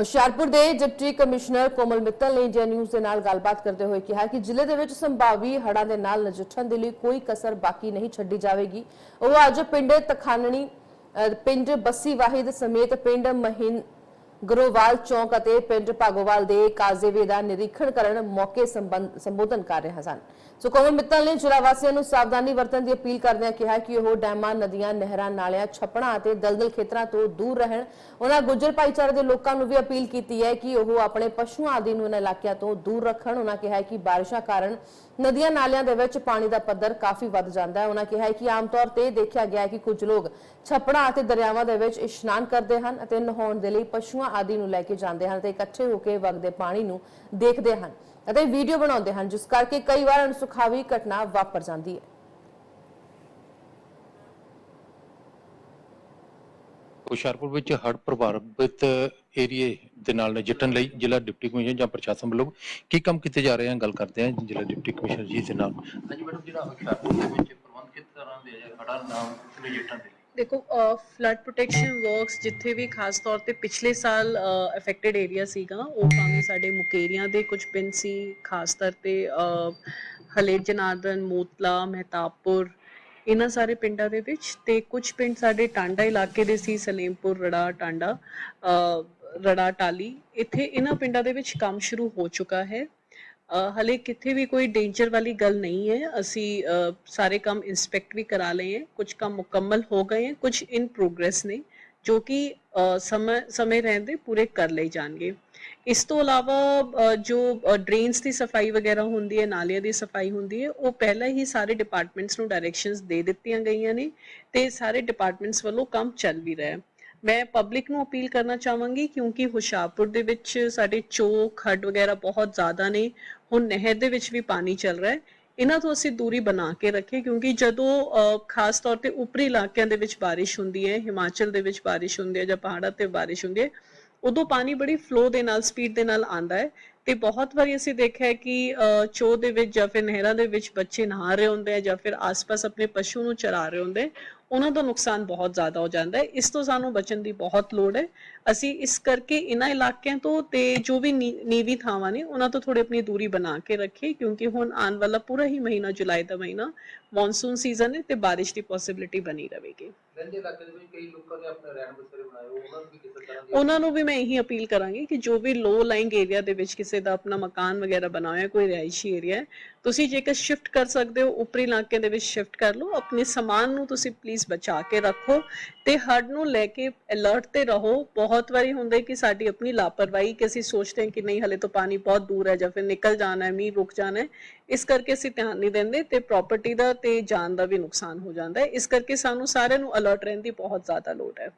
ਹੁਸ਼ਿਆਰਪੁਰ ਦੇ deputy commissioner ਕੋਮਲ ਮਿੱਤਲ ਨੇ India news ਦੇ ਨਾਲ ਗੱਲਬਾਤ ਕਰਦੇ ਹੋਏ ਕਿਹਾ ਕਿ ਜ਼ਿਲ੍ਹੇ ਦੇ ਵਿੱਚ ਸੰਭਾਵੀ ਹੜ੍ਹਾਂ ਦੇ ਨਾਲ ਨਜਿੱਠਣ ਦੇ ਲਈ ਕੋਈ ਕਸਰ ਬਾਕੀ ਨਹੀਂ ਛੱਡੀ ਜਾਵੇਗੀ। ਉਹ ਅੱਜ ਪਿੰਡ ਤਖਾਨਣੀ ਪਿੰਡ ਬੱਸੀ ਵਾਹਿਦ ਸਮੇਤ ਪਿੰਡ ਮਹਿਨ ਗਰੋਵਾਲ ਚੌਂਕ ਅਤੇ ਪਿੰਡ ਭਾਗੋਵਾਲ ਦੇ ਕਾਜ਼ੇਵੇ ਦਾ ਨਿਰੀਖਣ ਕਰਨ ਮੌਕੇ ਸੰਬੋਧਨ ਕਰ ਰਹੇ ਸਨ। ਸੋ ਕੋਮਲ ਮਿੱਤਲ ਨੇ ਜ਼ਿਲ੍ਹਾ ਵਾਸੀਆਂ ਨੂੰ ਸਾਵਧਾਨੀ ਵਰਤਣ ਦੀ ਅਪੀਲ ਕਰਦਿਆਂ ਕਿਹਾ ਕਿ ਉਹ ਡੈਮਾਂ, ਨਦੀਆਂ, ਨਹਿਰਾਂ, ਨਾਲਿਆਂ, ਛੱਪੜਾਂ ਅਤੇ ਦਲਦਲ ਖੇਤਰਾਂ ਤੋਂ ਦੂਰ ਰਹਿਣ। ਉਹਨਾਂ ਗੁੱਜਰ ਭਾਈਚਾਰੇ ਦੇ ਲੋਕਾਂ ਨੂੰ ਵੀ ਅਪੀਲ ਕੀਤੀ ਹੈ ਕਿ ਉਹ ਆਪਣੇ ਪਸ਼ੂਆਂ ਆਦਿ ਨੂੰ ਇਹਨਾਂ ਇਲਾਕਿਆਂ ਤੋਂ ਦੂਰ ਰੱਖਣ। ਉਹਨਾਂ ਕਿਹਾ ਕਿ ਬਾਰਿਸ਼ਾਂ ਕਾਰਨ ਨਦੀਆਂ, ਨਾਲਿਆਂ ਦੇ ਵਿੱਚ ਪਾਣੀ ਦਾ ਪੱਧਰ ਕਾਫੀ ਵੱਧ ਜਾਂਦਾ ਹੈ। ਉਹਨਾਂ ਕਿਹਾ ਕਿ ਆਮ ਤੌਰ ਤੇ ਦੇਖਿਆ ਗਿਆ ਹੈ ਕਿ ਕੁਝ ਲੋਕ ਛੱਪੜਾਂ ਅਤੇ ਦਰਿਆਵਾਂ ਦੇ ਵਿੱਚ ਇਸ਼ਨਾਨ ਕਰਦੇ ਹਨ ਅਤੇ ਨਹਾਉਣ ਦੇ ਲਈ ਪਸ਼ੂਆਂ ਆਦਿ ਨੂੰ ਲੈ ਕੇ ਜਾਂਦੇ ਹਨ ਤੇ ਇਕੱਠੇ ਹੋ ਕੇ ਵਗਦੇ ਪਾਣੀ ਨੂੰ ਦੇਖਦੇ ਹਨ ਅਤੇ ਵੀਡੀਓ ਬਣਾਉਂਦੇ ਹਨ ਜਿਸ ਕਰਕੇ ਕਈ ਵਾਰ ਅਣਸੁਖਾਵੀ ਘਟਨਾ ਵਾਪਰ ਜਾਂਦੀ ਹੈ। ਹੁਸ਼ਿਆਰਪੁਰ ਵਿੱਚ ਹੜ੍ਹ ਪ੍ਰਭਾਵਿਤ ਏਰੀਏ ਦੇ ਨਾਲ ਨਜਿੱਠਣ ਲਈ ਜ਼ਿਲ੍ਹਾ ਡਿਪਟੀ ਕਮਿਸ਼ਨਰ ਜਾਂ ਪ੍ਰਸ਼ਾਸਨ ਵੱਲੋਂ ਕੀ ਕੰਮ ਕੀਤੇ ਜਾ ਰਹੇ ਹਨ? ਗੱਲ ਕਰਦੇ ਹਾਂ ਜ਼ਿਲ੍ਹਾ ਡਿਪਟੀ ਕਮਿਸ਼ਨਰ ਜੀ ਦੇ ਨਾਲ। ਹਾਂਜੀ ਮੈਡਮ ਜਿਹੜਾ ਹੁਸ਼ਿਆਰਪੁਰ ਦੇ ਵਿੱਚ ਪ੍ਰਬੰਧ ਕਿਸ ਤਰ੍ਹਾਂ ਦੇ ਹੈ ਹੜ੍ਹਾਂ ਨਾਲ ਨਜਿੱਠਣ ਦੇ ਦੇਖੋ ਫਲੱਡ ਪ੍ਰੋਟੈਕਸ਼ਨ ਵਰਕਸ ਜਿੱਥੇ ਵੀ ਖਾਸ ਤੌਰ ਤੇ ਪਿਛਲੇ ਸਾਲ ਅਫੈਕਟਡ ਏਰੀਆ ਸੀਗਾ, ਉਹ ਭਾਵੇਂ ਸਾਡੇ ਮੁਕੇਰੀਆਂ ਦੇ ਕੁਝ ਪਿੰਡ ਸੀ, ਖਾਸ ਤੌਰ ਤੇ ਹਲੇ ਜਨਾਰਦਨ, ਮੋਤਲਾ, ਮਹਿਤਾਬਪੁਰ, ਇਹਨਾਂ ਸਾਰੇ ਪਿੰਡਾਂ ਦੇ ਵਿੱਚ ਤੇ ਕੁਝ ਪਿੰਡ ਸਾਡੇ ਟਾਂਡਾ ਇਲਾਕੇ ਦੇ ਸੀ, ਸਲੇਮਪੁਰ, ਰੜਾ ਟਾਂਡਾ ਰੜਾ ਟਾਲੀ, ਇੱਥੇ ਇਹਨਾਂ ਪਿੰਡਾਂ ਦੇ ਵਿੱਚ ਕੰਮ ਸ਼ੁਰੂ ਹੋ ਚੁੱਕਾ ਹੈ। ਹਲੇ ਕਿਤੇ ਵੀ ਕੋਈ ਡੇਂਜਰ ਵਾਲੀ ਗੱਲ ਨਹੀਂ ਹੈ। ਅਸੀਂ ਸਾਰੇ ਕੰਮ ਇਨਸਪੈਕਟ ਵੀ ਕਰਾ ਲਏ ਹੈ। ਕੁਝ ਕੰਮ ਮੁਕੰਮਲ ਹੋ ਗਏ ਹੈ। ਕੁਝ ਇਨ ਪ੍ਰੋਗਰੈਸ ਨੇ, ਜੋ ਕਿ ਸਮੇਂ ਸਮੇਂ ਰਹਿੰਦੇ ਪੂਰੇ ਕਰ ਲਏ ਜਾਣਗੇ। ਇਸ ਤੋਂ ਇਲਾਵਾ ਜੋ ਡਰੇਨਸ ਦੀ ਸਫ਼ਾਈ ਵਗੈਰਾ ਹੁੰਦੀ ਹੈ, ਨਾਲਿਆਂ ਦੀ ਸਫ਼ਾਈ ਹੁੰਦੀ ਹੈ, ਉਹ ਪਹਿਲਾਂ ਹੀ ਸਾਰੇ ਡਿਪਾਰਟਮੈਂਟਸ ਨੂੰ ਡਾਇਰੈਕਸ਼ਨਸ ਦੇ ਦਿੱਤੀਆਂ ਗਈਆਂ ਨੇ ਤੇ ਸਾਰੇ ਡਿਪਾਰਟਮੈਂਟਸ ਵੱਲੋਂ ਕੰਮ ਚੱਲ ਵੀ ਰਿਹਾ ਹੈ। ਮੈਂ ਪਬਲਿਕ ਨੂੰ ਅਪੀਲ ਕਰਨਾ ਚਾਹਾਂਗੀ ਕਿਉਂਕਿ ਹੁਸ਼ਿਆਰਪੁਰ ਦੇ ਵਿੱਚ ਸਾਡੇ ਚੋਕ ਖੱਡ ਵਗੈਰਾ ਬਹੁਤ ਜ਼ਿਆਦਾ ਨੇ। ਹੁਣ ਨਹਿਰ ਦੇ ਵਿੱਚ ਵੀ ਪਾਣੀ ਚੱਲ ਰਿਹਾ ਹੈ। ਇਹਨਾਂ ਤੋਂ ਅਸੀਂ ਦੂਰੀ ਬਣਾ ਕੇ ਰੱਖੇ ਕਿਉਂਕਿ ਜਦੋਂ ਖਾਸ ਤੌਰ ਤੇ ਉੱਪਰੀ ਇਲਾਕਿਆਂ ਦੇ ਵਿੱਚ ਬਾਰਿਸ਼ ਹੁੰਦੀ ਹੈ, ਹਿਮਾਚਲ ਦੇ ਵਿੱਚ ਬਾਰਿਸ਼ ਹੁੰਦੀ ਹੈ ਜਾਂ ਪਹਾੜਾਂ ਤੇ ਬਾਰਿਸ਼ ਹੁੰਦੀ ਹੈ, ਉਦੋਂ ਪਾਣੀ ਬੜੀ ਫਲੋ ਦੇ ਨਾਲ ਸਪੀਡ ਦੇ ਨਾਲ ਆਂਦਾ ਹੈ। ਤੇ ਬਹੁਤ ਵਾਰੀ ਅਸੀਂ ਦੇਖਿਆ ਹੈ ਕਿ ਚੋ ਦੇ ਵਿੱਚ ਜਾਂ ਫਿਰ ਨਹਿਰਾਂ ਦੇ ਵਿੱਚ ਬੱਚੇ ਨਹਾ ਰਹੇ ਹੁੰਦੇ ਆ ਜਾਂ ਫਿਰ ਆਸ-ਪਾਸ ਆਪਣੇ ਪਸ਼ੂ ਨੂੰ ਚਰਾ ਰਹੇ ਹੁੰਦੇ, ਉਹਨਾਂ ਦਾ ਨੁਕਸਾਨ ਬਹੁਤ ਜ਼ਿਆਦਾ ਹੋ ਜਾਂਦਾ ਹੈ। ਇਸ ਤੋਂ ਸਾਨੂੰ ਬਚਣ ਦੀ ਬਹੁਤ ਲੋੜ ਹੈ। ਅਸੀਂ ਇਸ ਕਰਕੇ ਇਹਨਾਂ ਇਲਾਕਿਆਂ ਤੋਂ ਤੇ ਜੋ ਵੀ ਨੀ- ਨੀਵੀਂ ਥਾਵਾਂ ਨੇ, ਉਹਨਾਂ ਤੋਂ ਥੋੜੀ ਆਪਣੀ ਦੂਰੀ ਬਣਾ ਕੇ ਰੱਖੇ ਕਿਉਂਕਿ ਹੁਣ ਆਉਣ ਵਾਲਾ ਪੂਰਾ ਹੀ ਮਹੀਨਾ ਜੁਲਾਈ ਦਾ ਮਹੀਨਾ ਮੌਨਸੂਨ ਸੀਜ਼ਨ ਹੈ ਤੇ ਬਾਰਿਸ਼ ਦੀ ਪੋਸਿਬਿਲਿਟੀ ਬਣੀ ਰਹੇਗੀ। ਰਹਿੰਦੇ ਇਲਾਕੇ ਦੇ ਵਿੱਚ ਕਈ ਲੋਕਾਂ ਨੇ ਆਪਣੇ ਰਹਿਣ ਬਸੇਰੇ ਬਣਾਏ, ਉਹਨਾਂ ਨੂੰ ਵੀ ਕਿਸੇ ਤਰ੍ਹਾਂ ਦੀ ਉਹਨਾਂ ਨੂੰ ਵੀ ਮੈਂ ਇਹੀ ਅਪੀਲ ਕਰਾਂਗੀ ਕਿ ਜੋ ਵੀ ਲੋ ਲਾਈਂਗ ਏਰੀਆ ਦੇ ਵਿੱਚ ਕਿਸੇ ਦਾ ਆਪਣਾ ਮਕਾਨ ਵਗੈਰਾ ਬਣਾਇਆ, ਕੋਈ ਰਿਹਾਇਸ਼ੀ ਏਰੀਆ ਹੈ ਤੁਸੀਂ ਜੇਕਰ ਸ਼ਿਫਟ ਕਰ ਸਕਦੇ ਹੋ, ਉੱਪਰੀ ਇਲਾਕੇ ਦੇ ਵਿੱਚ ਸ਼ਿਫਟ ਕਰ ਲਓ, ਆਪਣੇ ਸਮਾਨ ਨੂੰ ਤੁਸੀਂ ਪਲੀਜ਼ ਬਚਾ ਕੇ ਰੱਖੋ ਤੇ ਹੜ ਨੂੰ ਲੈ ਕੇ ਅਲਰਟ ਤੇ ਰਹੋ। ਬਹੁਤ ਵਾਰੀ ਹੁੰਦਾ ਕਿ ਸਾਡੀ ਆਪਣੀ ਲਾਪਰਵਾਹੀ ਕਿ ਅਸੀਂ ਸੋਚਦੇ ਹਾਂ ਕਿ ਨਹੀਂ, ਹਲੇ ਤਾਂ ਪਾਣੀ ਬਹੁਤ ਦੂਰ ਹੈ ਜਾਂ ਫਿਰ ਨਿਕਲ ਜਾਣਾ ਹੈ, ਮੀਂਹ ਰੁਕ ਜਾਣਾ ਹੈ। ਇਸ ਕਰਕੇ ਅਸੀਂ ਧਿਆਨ ਨਹੀਂ ਦਿੰਦੇ ਤੇ ਪ੍ਰਾਪਰਟੀ ਦਾ ਤੇ ਜਾਨ ਦਾ ਵੀ ਨੁਕਸਾਨ ਹੋ ਜਾਂਦਾ ਹੈ। ਇਸ ਕਰਕੇ ਸਾਨੂੰ ਸਾਰਿਆਂ ਨੂੰ ਅਲਰਟ ਰਹਿਣ ਦੀ ਬਹੁਤ ਜ਼ਿਆਦਾ ਲੋੜ ਹੈ।